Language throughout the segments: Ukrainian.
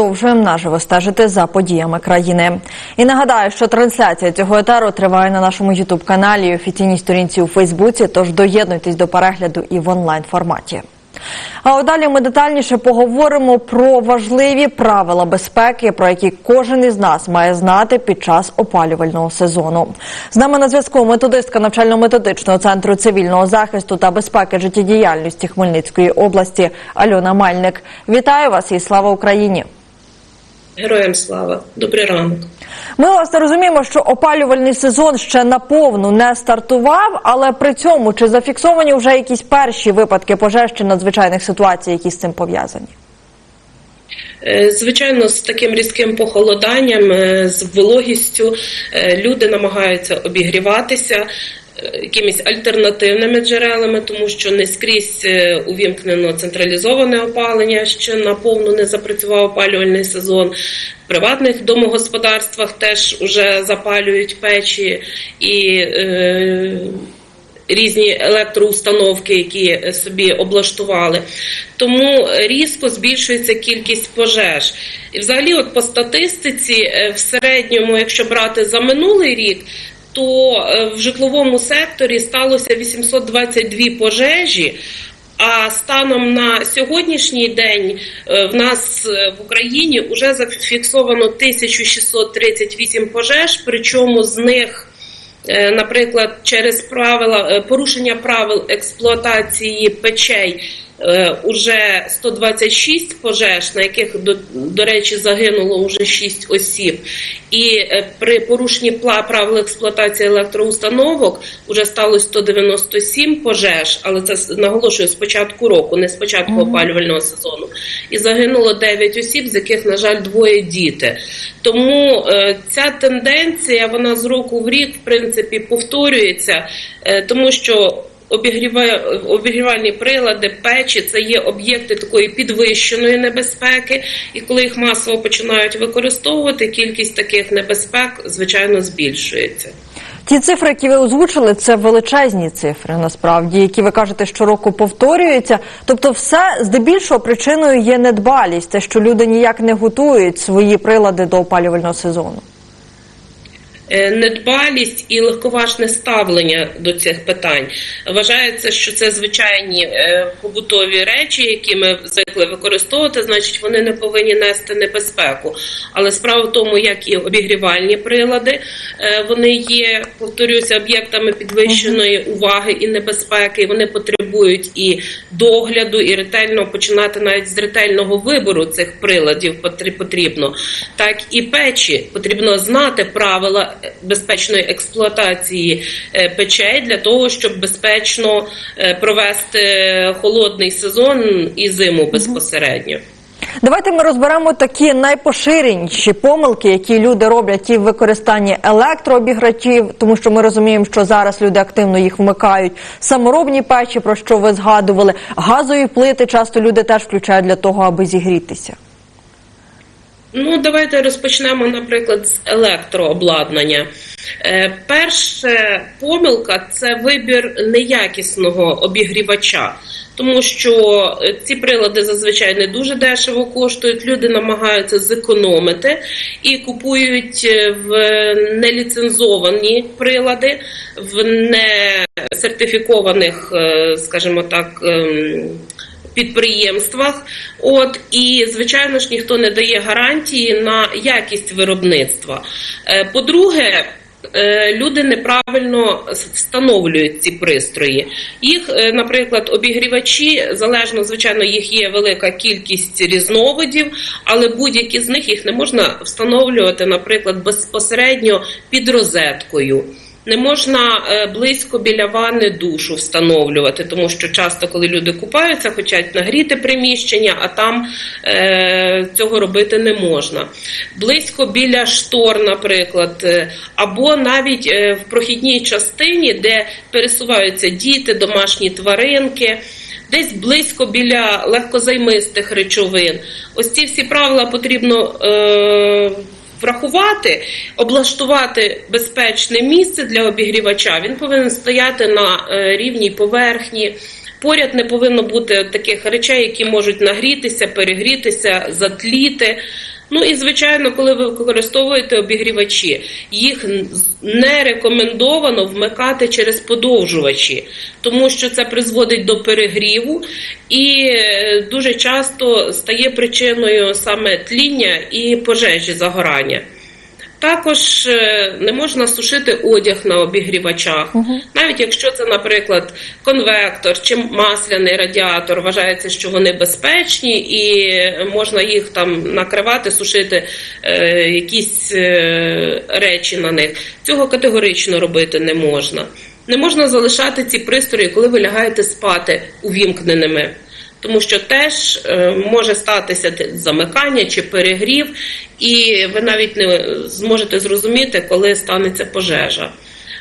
продовжуємо наживо стежити за подіями країни. І нагадаю, що трансляція цього етеру триває на нашому ютуб каналі і офіційній сторінці у Фейсбуці. Тож доєднуйтесь до перегляду і в онлайн форматі. А далі ми детальніше поговоримо про важливі правила безпеки, про які кожен із нас має знати під час опалювального сезону. З нами на зв'язку методистка навчально-методичного центру цивільного захисту та безпеки життєдіяльності Хмельницької області Альона Мальник. Вітаю вас і слава Україні! Героям слава, добрий ранок. Ми власне розуміємо, що опалювальний сезон ще наповну не стартував, але при цьому чи зафіксовані вже якісь перші випадки пожеж чи надзвичайних ситуацій, які з цим пов'язані? Е, Звичайно, з таким різким похолоданням, е, з вологістю е, люди намагаються обігріватися якимись альтернативними джерелами, тому що не скрізь е, увімкнено централізоване опалення, ще наповну не запрацював опалювальний сезон. В приватних домогосподарствах теж вже запалюють печі і. Е, різні електроустановки, які собі облаштували. Тому різко збільшується кількість пожеж. І взагалі, от по статистиці, е, в середньому, якщо брати за минулий рік, то е, в житловому секторі сталося 822 пожежі. А станом на сьогоднішній день е, в нас е, в Україні вже зафіксовано 1638 пожеж, причому з них наприклад, через правила порушення правил експлуатації печей. Е, Уже 126 пожеж, на яких до, до речі загинуло вже 6 осіб, і е, при порушенні правил експлуатації електроустановок вже сталося 197 пожеж, але це наголошую з початку року, не з початку опалювального сезону. І загинуло 9 осіб, з яких, на жаль, двоє діти. Тому е, ця тенденція вона з року в рік, в принципі, повторюється, е, тому що обігрівальні прилади, печі це є об'єкти такої підвищеної небезпеки, і коли їх масово починають використовувати, кількість таких небезпек звичайно збільшується. Ті цифри, які ви озвучили, це величезні цифри, насправді, які ви кажете, щороку повторюються. Тобто, все здебільшого причиною є недбалість, те, що люди ніяк не готують свої прилади до опалювального сезону. Е, Недбалість і легковажне ставлення до цих питань вважається, що це звичайні е, побутові речі, які ми звикли використовувати, значить вони не повинні нести небезпеку. Але справа в тому, як і обігрівальні прилади, е, вони є, повторюся, об'єктами підвищеної уваги і небезпеки. Вони потребують і догляду, і ретельно починати навіть з ретельного вибору цих приладів потр- потрібно. Так і печі потрібно знати правила безпечної експлуатації е, печей для того, щоб безпечно е, провести холодний сезон і зиму безпосередньо. Давайте ми розберемо такі найпоширеніші помилки, які люди роблять і в використанні електрообіграчів, тому що ми розуміємо, що зараз люди активно їх вмикають. Саморобні печі, про що ви згадували, газові плити часто люди теж включають для того, аби зігрітися. Ну, давайте розпочнемо, наприклад, з електрообладнання. Е, перша помилка це вибір неякісного обігрівача, тому що е, ці прилади зазвичай не дуже дешево коштують. Люди намагаються зекономити і купують е, в неліцензовані прилади, в несертифікованих, скажімо так. Підприємствах. От і звичайно ж ніхто не дає гарантії на якість виробництва. Е, По-друге, е, люди неправильно встановлюють ці пристрої. Їх, е, наприклад, обігрівачі залежно, звичайно, їх є велика кількість різновидів, але будь-які з них їх не можна встановлювати, наприклад, безпосередньо під розеткою. Не можна е, близько біля ванни душу встановлювати, тому що часто, коли люди купаються, хочуть нагріти приміщення, а там е, цього робити не можна. Близько біля штор, наприклад, е, або навіть е, в прохідній частині, де пересуваються діти, домашні тваринки. Десь близько біля легкозаймистих речовин. Ось ці всі правила потрібно врахувати, облаштувати безпечне місце для обігрівача. Він повинен стояти на е, рівній поверхні. Поряд не повинно бути таких речей, які можуть нагрітися, перегрітися, затліти. Ну і звичайно, коли ви використовуєте обігрівачі, їх не рекомендовано вмикати через подовжувачі, тому що це призводить до перегріву і е, дуже часто стає причиною саме тління і пожежі загорання. Також е, не можна сушити одяг на обігрівачах, навіть якщо це, наприклад, конвектор чи масляний радіатор, вважається, що вони безпечні, і можна їх там накривати, сушити е, якісь е, речі на них. Цього категорично робити не можна. Не можна залишати ці пристрої, коли ви лягаєте спати увімкненими. Тому що теж е, може статися замикання чи перегрів, і ви навіть не зможете зрозуміти, коли станеться пожежа.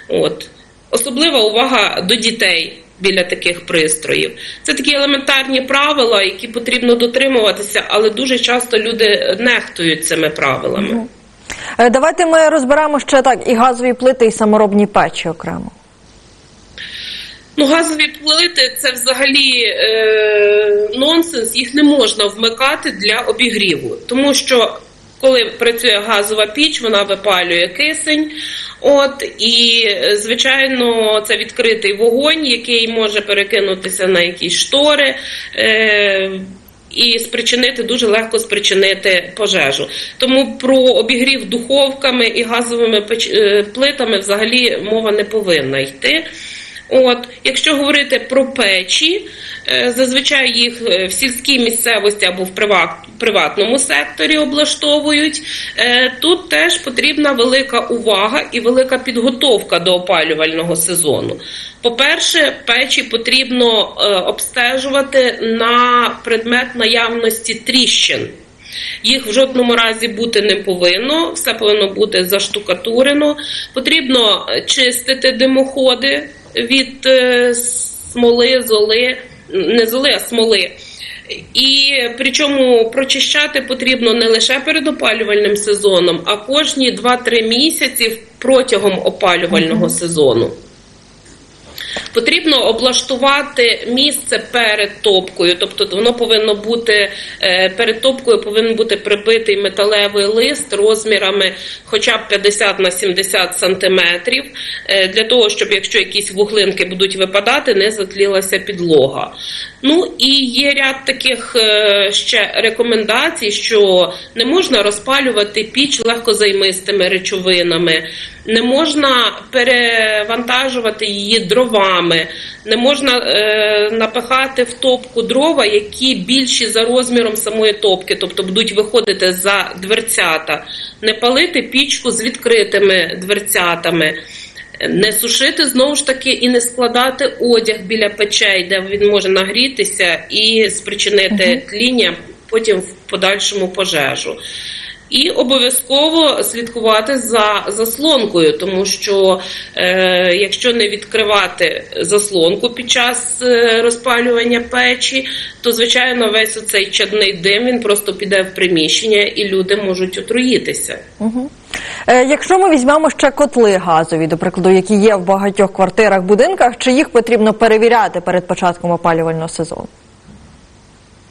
От. Особлива увага до дітей біля таких пристроїв. Це такі елементарні правила, які потрібно дотримуватися, але дуже часто люди нехтують цими правилами. Е, Давайте ми розберемо ще так і газові плити, і саморобні печі окремо. Ну, газові плити це взагалі е, нонсенс, їх не можна вмикати для обігріву, тому що коли працює газова піч, вона випалює кисень. От і е, звичайно, це відкритий вогонь, який може перекинутися на якісь штори. Е, і спричинити дуже легко спричинити пожежу. Тому про обігрів духовками і газовими е, плитами взагалі мова не повинна йти. От, якщо говорити про печі, е, зазвичай їх е, в сільській місцевості або в приватному секторі облаштовують. Е, Тут теж потрібна велика увага і велика підготовка до опалювального сезону. По-перше, печі потрібно обстежувати на предмет наявності тріщин. Їх в жодному разі бути не повинно, все повинно бути заштукатурено. Потрібно чистити димоходи від е, смоли, золи, не золи, а смоли. І причому прочищати потрібно не лише перед опалювальним сезоном, а кожні 2-3 місяці протягом опалювального сезону. Потрібно облаштувати місце перед топкою, тобто воно повинно бути е, перед топкою повинен бути прибитий металевий лист розмірами хоча б 50 на 70 сантиметрів, е, для того, щоб якщо якісь вуглинки будуть випадати, не затлілася підлога. Ну і є ряд таких е, ще рекомендацій, що не можна розпалювати піч легкозаймистими речовинами, не можна перевантажувати її дровами, не можна е, напихати в топку дрова, які більші за розміром самої топки, тобто будуть виходити за дверцята, не палити пічку з відкритими дверцятами. Не сушити знову ж таки і не складати одяг біля печей, де він може нагрітися і спричинити тління, потім в подальшому пожежу. І обов'язково слідкувати за заслонкою, тому що е, якщо не відкривати заслонку під час е, розпалювання печі, то звичайно весь оцей чадний дим він просто піде в приміщення, і люди можуть отруїтися. Е, Якщо ми візьмемо ще котли газові, до прикладу, які є в багатьох квартирах, будинках, чи їх потрібно перевіряти перед початком опалювального сезону?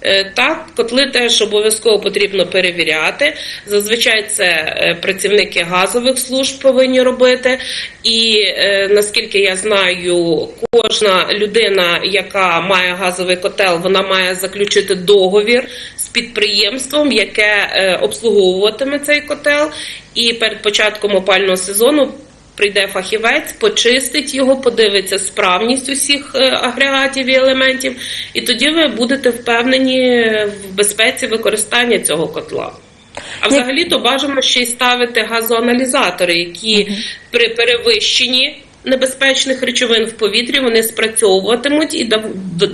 Е, Так, котли теж обов'язково потрібно перевіряти. Зазвичай це е, працівники газових служб повинні робити. І е, наскільки я знаю, кожна людина, яка має газовий котел, вона має заключити договір з підприємством, яке обслуговуватиме цей котел. І перед початком опального сезону прийде фахівець, почистить його, подивиться справність усіх е, агрегатів і елементів, і тоді ви будете впевнені в безпеці використання цього котла. А взагалі то бажано ще й ставити газоаналізатори, які при перевищенні небезпечних речовин в повітрі вони спрацьовуватимуть і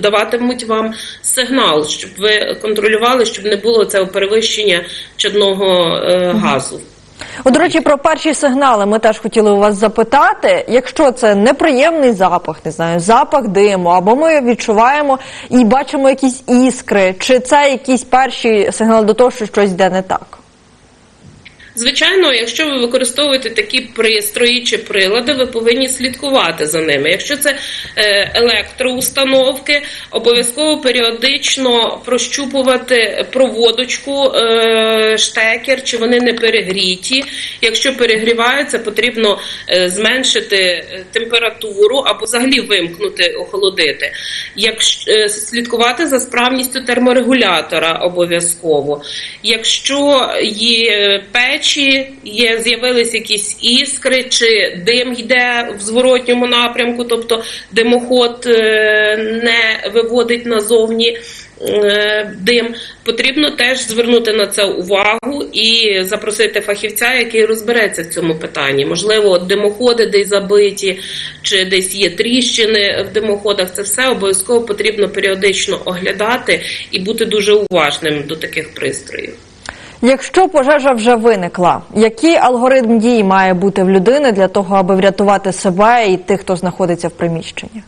даватимуть вам сигнал, щоб ви контролювали, щоб не було цього перевищення чадного е, газу. От, до речі, про перші сигнали ми теж хотіли у вас запитати. Якщо це неприємний запах, не знаю, запах диму, або ми відчуваємо і бачимо якісь іскри, чи це якісь перші сигнали до того, що щось йде не так? Звичайно, якщо ви використовуєте такі пристрої чи прилади, ви повинні слідкувати за ними. Якщо це е, електроустановки, обов'язково періодично прощупувати проводочку, е, штекер, чи вони не перегріті. Якщо перегріваються, потрібно е, зменшити температуру або взагалі вимкнути, охолодити. Якщо слідкувати за справністю терморегулятора обов'язково. Якщо є печі, є з'явились якісь іскри, чи дим йде в зворотньому напрямку, тобто димоход е, не виводить назовні. е, Дим потрібно теж звернути на це увагу і запросити фахівця, який розбереться в цьому питанні. Можливо, димоходи десь забиті, чи десь є тріщини в димоходах. Це все обов'язково потрібно періодично оглядати і бути дуже уважним до таких пристроїв. Якщо пожежа вже виникла, який алгоритм дій має бути в людини для того, аби врятувати себе і тих, хто знаходиться в приміщенні?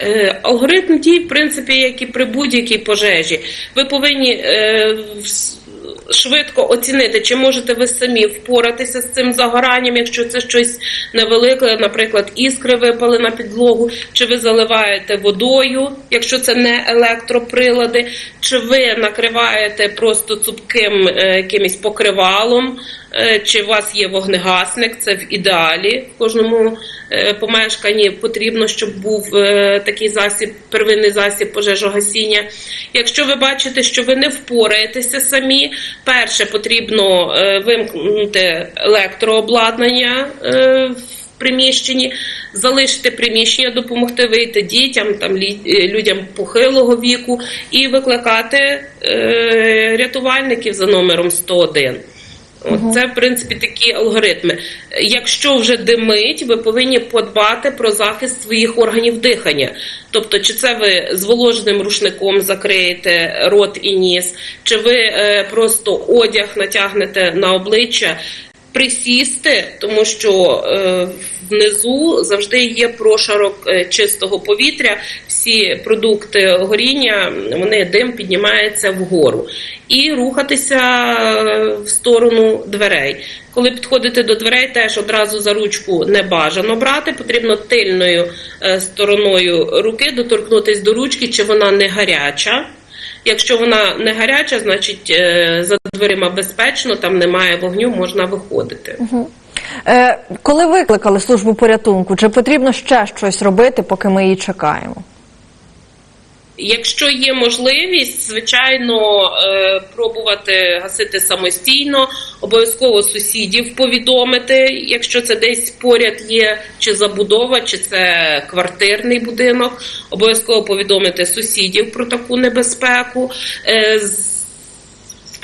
Е, Алгоритм дій, в принципі, як і при будь-якій пожежі, ви повинні е, швидко оцінити, чи можете ви самі впоратися з цим загоранням, якщо це щось невелике, наприклад, іскри випали на підлогу, чи ви заливаєте водою, якщо це не електроприлади, чи ви накриваєте просто цупким е, якимось покривалом. Е, Чи у вас є вогнегасник, це в ідеалі в кожному е, помешканні потрібно, щоб був е, такий засіб, первинний засіб пожежогасіння. Якщо ви бачите, що ви не впораєтеся самі, перше потрібно вимкнути електрообладнання в приміщенні, залишити приміщення, допомогти вийти дітям, там людям похилого віку і викликати рятувальників за номером 101. Це, в принципі, такі алгоритми. Якщо вже димить, ви повинні подбати про захист своїх органів дихання. Тобто, чи це ви зволоженим рушником закриєте рот і ніс, чи ви е, просто одяг натягнете на обличчя, присісти, тому що е, внизу завжди є прошарок е, чистого повітря. Всі продукти горіння, вони дим піднімається вгору. І рухатися е, в сторону дверей. Коли підходите до дверей, теж одразу за ручку не бажано брати. Потрібно тильною е, стороною руки доторкнутися до ручки, чи вона не гаряча. Якщо вона не гаряча, значить е, за дверима безпечно, там немає вогню, можна виходити. Е, коли викликали службу порятунку, чи потрібно ще щось робити, поки ми її чекаємо? Якщо є можливість, звичайно, е, пробувати гасити самостійно, обов'язково сусідів повідомити, якщо це десь поряд є, чи забудова, чи це квартирний будинок, обов'язково повідомити сусідів про таку небезпеку.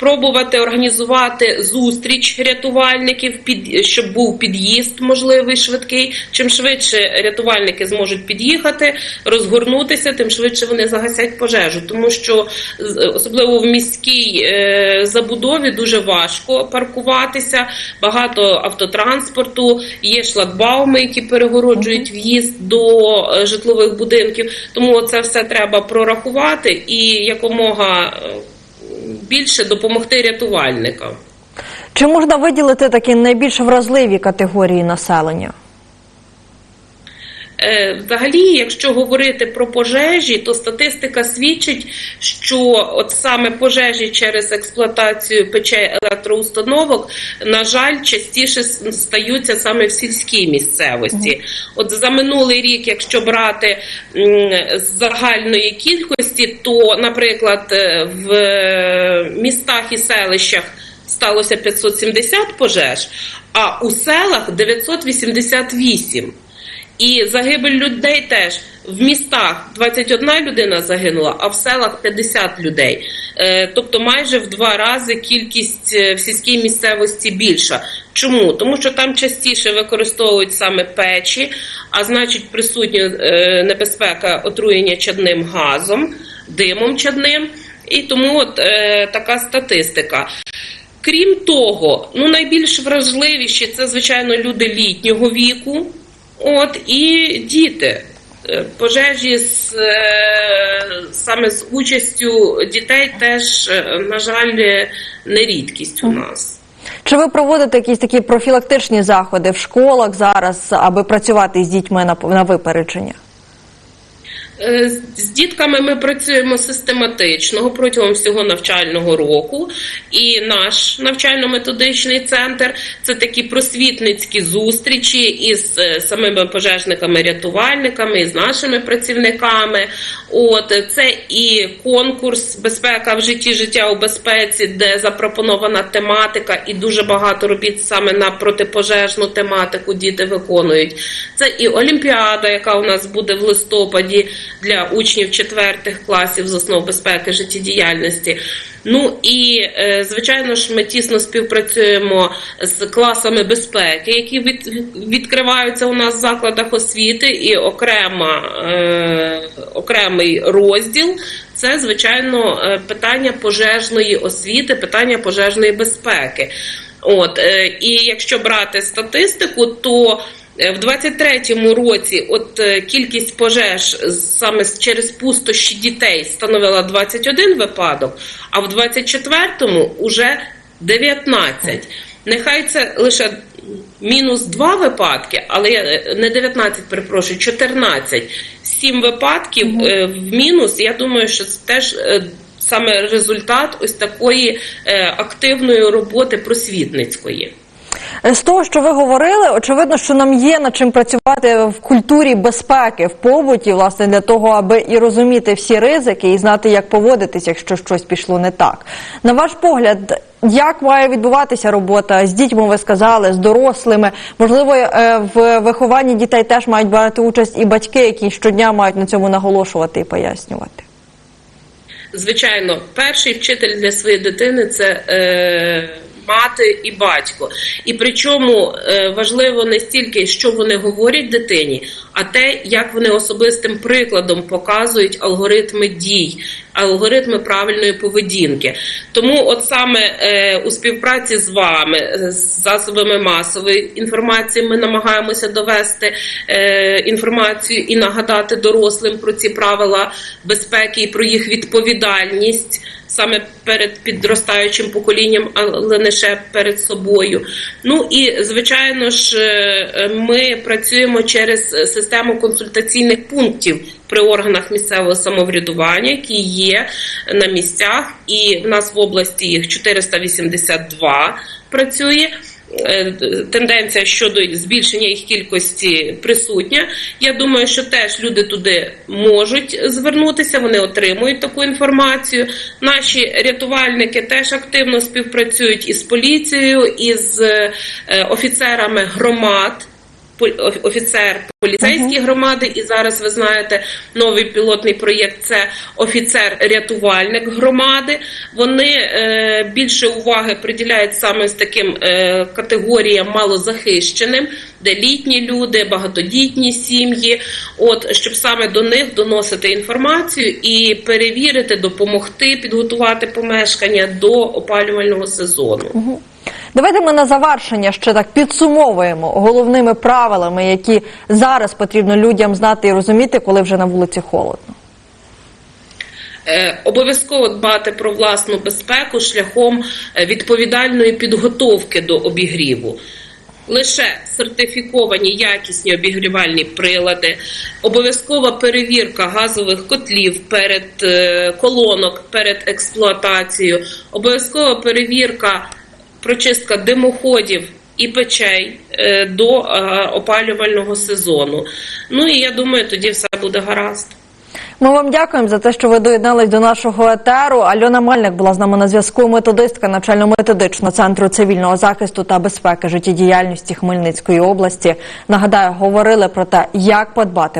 Е, Спробувати організувати зустріч рятувальників, під щоб був під'їзд можливий швидкий. Чим швидше рятувальники зможуть під'їхати, розгорнутися, тим швидше вони загасять пожежу. Тому що особливо в міській е, забудові дуже важко паркуватися. Багато автотранспорту, є шлагбауми, які перегороджують в'їзд до е, житлових будинків. Тому це все треба прорахувати і якомога. Більше допомогти рятувальникам. Чи можна виділити такі найбільш вразливі категорії населення? Е, Взагалі, якщо говорити про пожежі, то статистика свідчить, що от саме пожежі через експлуатацію печей електроустановок, на жаль, частіше стаються саме в сільській місцевості. От за минулий рік, якщо брати з загальної кількості, то, наприклад, е, в е, містах і селищах сталося 570 пожеж, а у селах 988. І загибель людей теж в містах 21 людина загинула, а в селах 50 людей. Е, Тобто майже в два рази кількість е, в сільській місцевості більша. Чому? Тому що там частіше використовують саме печі, а значить присутня е, небезпека отруєння чадним газом, димом чадним. І тому от е, така статистика. Крім того, ну найбільш вразливіші це, звичайно, люди літнього віку, от і діти. Е, Пожежі з е, саме з участю дітей теж, е, на жаль, не рідкість у нас. Чи ви проводите якісь такі профілактичні заходи в школах зараз, аби працювати з дітьми на, на випередження? Е, З дітками ми працюємо систематично протягом всього навчального року. І наш навчально-методичний центр це такі просвітницькі зустрічі із е, самими пожежниками-рятувальниками, з нашими працівниками. От це і конкурс Безпека в житті, життя у безпеці, де запропонована тематика, і дуже багато робіт саме на протипожежну тематику діти виконують. Це і Олімпіада, яка у нас буде в листопаді для учнів четвертих класів з основ безпеки життєдіяльності. Ну і е, звичайно ж, ми тісно співпрацюємо з класами безпеки, які від, відкриваються у нас в закладах освіти, і окрема, е, окремий розділ це звичайно е, питання пожежної освіти, питання пожежної безпеки. От е, і якщо брати статистику, то В 23-му році от е, кількість пожеж саме через пустощі дітей становила 21 випадок, а в 24-му уже 19. Нехай це лише мінус 2 випадки, але я- е, не 19, перепрошую, 14. 7 випадків е, в мінус. Я думаю, що це теж е, саме результат ось такої е, активної роботи просвітницької. З того, що ви говорили, очевидно, що нам є над чим працювати в культурі безпеки в побуті, власне, для того, аби і розуміти всі ризики, і знати, як поводитись, якщо щось пішло не так. На ваш погляд, як має відбуватися робота з дітьми? Ви сказали, з дорослими? Можливо, е, в вихованні дітей теж мають брати участь і батьки, які щодня мають на цьому наголошувати і пояснювати. Звичайно, перший вчитель для своєї дитини це е, мати і батько. І причому е, важливо не стільки, що вони говорять дитині, а те, як вони особистим прикладом показують алгоритми дій, алгоритми правильної поведінки. Тому, от саме е, у співпраці з вами, е, з засобами масової інформації, ми намагаємося довести інформацію і нагадати дорослим про ці правила безпеки і про їх відповідальність. Саме перед підростаючим поколінням, але ще перед собою. Ну і звичайно ж, е, ми працюємо через систему консультаційних пунктів при органах місцевого самоврядування, які є на місцях, і в нас в області їх 482 працює. Е, Тенденція щодо збільшення їх кількості присутня. Я думаю, що теж люди туди можуть звернутися, вони отримують таку інформацію. Наші рятувальники теж активно співпрацюють із поліцією, із е, офіцерами громад. Офіцер поліцейської громади, і зараз ви знаєте новий пілотний проєкт це офіцер-рятувальник громади. Вони е, більше уваги приділяють саме з таким е, категоріям малозахищеним, де літні люди, багатодітні сім'ї. От щоб саме до них доносити інформацію і перевірити, допомогти підготувати помешкання до опалювального сезону. Давайте ми на завершення ще так підсумовуємо головними правилами, які зараз потрібно людям знати і розуміти, коли вже на вулиці холодно. Е, Обов'язково дбати про власну безпеку шляхом е, відповідальної підготовки до обігріву. Лише сертифіковані якісні обігрівальні прилади, обов'язкова перевірка газових котлів перед е, колонок перед експлуатацією, обов'язкова перевірка, прочистка димоходів і печей е, до е, опалювального сезону. Ну і я думаю, тоді все буде гаразд. Ми вам дякуємо за те, що ви доєднались до нашого етеру. Альона Мельник була з нами на зв'язку. Методистка навчально-методичного центру цивільного захисту та безпеки життєдіяльності Хмельницької області. Нагадаю, говорили про те, як подбати